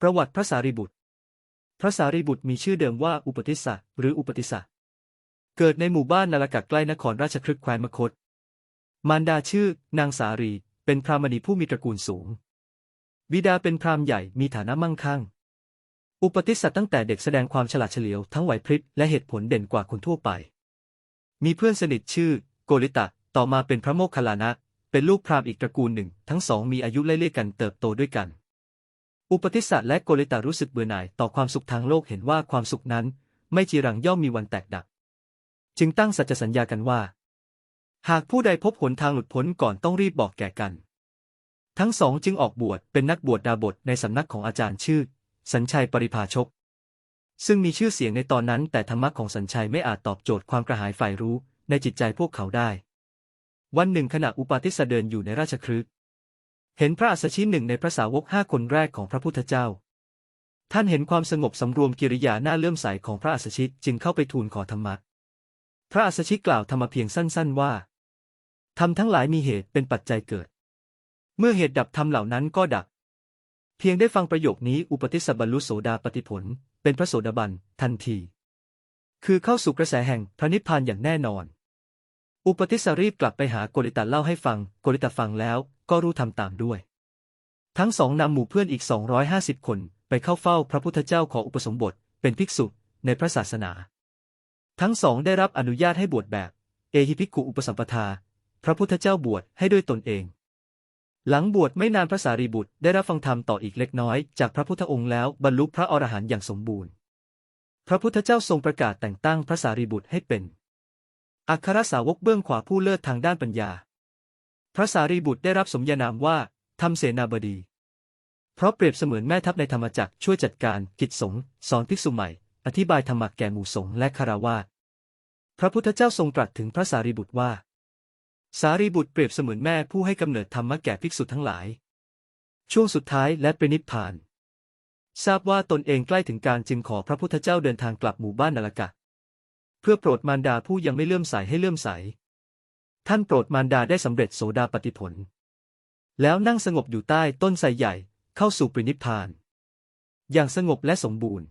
ประวัติพระสารีบุตร พระสารีบุตรมีชื่อเดิมว่าอุปติสสะหรืออุปติสสะ เกิดในหมู่บ้านนาลกะใกล้นครราชคฤห์แคว้นมคต มารดาชื่อ นางสารี เป็นพราหมณีผู้มีตระกูลสูง บิดาเป็นพราหมณ์ใหญ่มีฐานะมั่งคั่ง อุปติสสะตั้งแต่เด็กแสดงความฉลาดเฉลียวทั้งไหวพริบและเหตุผลเด่นกว่าคนทั่วไป มีเพื่อนสนิทชื่อ โกริตะ ต่อมาเป็นพระโมคคัลลานะ เป็นลูกพราหมณ์อีกตระกูลหนึ่ง ทั้งสองมีอายุไล่เลี่ยกันเติบโตด้วยกัน อุปติสสะและโกริตะรู้สึกเบื่อหน่ายต่อความสุขทางโลกเห็นว่าความสุขนั้น ไม่จีรังย่อมมีวันแตกดับ จึงตั้งสัจสัญญากันว่า หากผู้ใดพบหนทางหลุดพ้นก่อนต้องรีบบอกแก่กัน ทั้งสองจึงออกบวชเป็นนักบวชดาบทในสำนักของอาจารย์ชื่อ สัญชัยปริภาชก ซึ่งมีชื่อเสียงในตอนนั้น แต่ธรรมะของสัญชัยไม่อาจตอบโจทย์ความกระหายฝ่ายรู้ในจิตใจพวกเขาได้ วันหนึ่งขณะอุปาติสสะเดินอยู่ในราชคฤห์ เห็นพระอัสชิหนึ่งในพระสาวกห้าคนแรกของพระพุทธเจ้า ท่านเห็นความสงบสำรวมกิริยาหน้าเลื่อมใสของพระอัสชิจึงเข้าไปทูลขอธรรมะ พระอัสชิกล่าวธรรมะเพียงสั้นๆว่าธรรมทั้งหลายมีเหตุเป็นปัจจัยเกิด เมื่อเหตุดับธรรมเหล่านั้นก็ดับ เพียงได้ฟังประโยคนี้อุปติสสะบรรลุโสดาปติผล เป็นพระโสดาบันทันที คือเข้าสู่กระแสแห่งพระนิพพานอย่างแน่นอน อุปติสสรีบกลับไปหาโกริตะเล่าให้ฟัง โกริตะฟังแล้ว ก็รู้ทำตามด้วย ทั้งสองนำหมู่เพื่อนอีก 250 คนไปเข้าเฝ้าพระพุทธเจ้าขออุปสมบทเป็นภิกษุในพระศาสนา ทั้งสองได้รับอนุญาตให้บวชแบบ เอหิภิกขุอุปสัมปทา พระพุทธเจ้าบวชให้ด้วยตนเอง หลังบวชไม่นานพระสารีบุตรได้รับฟังธรรมต่ออีกเล็กน้อย จากพระพุทธองค์แล้วบรรลุพระอรหันต์อย่างสมบูรณ์ พระพุทธเจ้าทรงประกาศแต่งตั้งพระสารีบุตรให้เป็น อัครสาวกเบื้องขวาผู้เลิศทางด้านปัญญา พระสารีบุตรได้รับสมญานามว่าธรรมเสนาบดี เพราะเปรียบเสมือนแม่ทัพในธรรมจักรช่วยจัดการกิจสงฆ์สอนภิกษุใหม่ อธิบายธรรมะแก่หมู่สงฆ์และคารวาสพระพุทธเจ้าทรงตรัสถึงพระสารีบุตรว่า สารีบุตรเปรียบเสมือนแม่ผู้ให้กำเนิดธรรมะแก่ภิกษุทั้งหลาย ช่วงสุดท้ายและปรินิพพาน ทราบว่าตนเองใกล้ถึงการจึงขอพระพุทธเจ้าเดินทางกลับหมู่บ้านนาลกะ เพื่อโปรดมารดาผู้ยังไม่เลื่อมใสให้เลื่อมใส ท่านโปรดมารดาได้สำเร็จโสดาปติผล แล้วนั่งสงบอยู่ใต้ต้นไทรใหญ่เข้าสู่ปรินิพพาน อย่างสงบและสมบูรณ์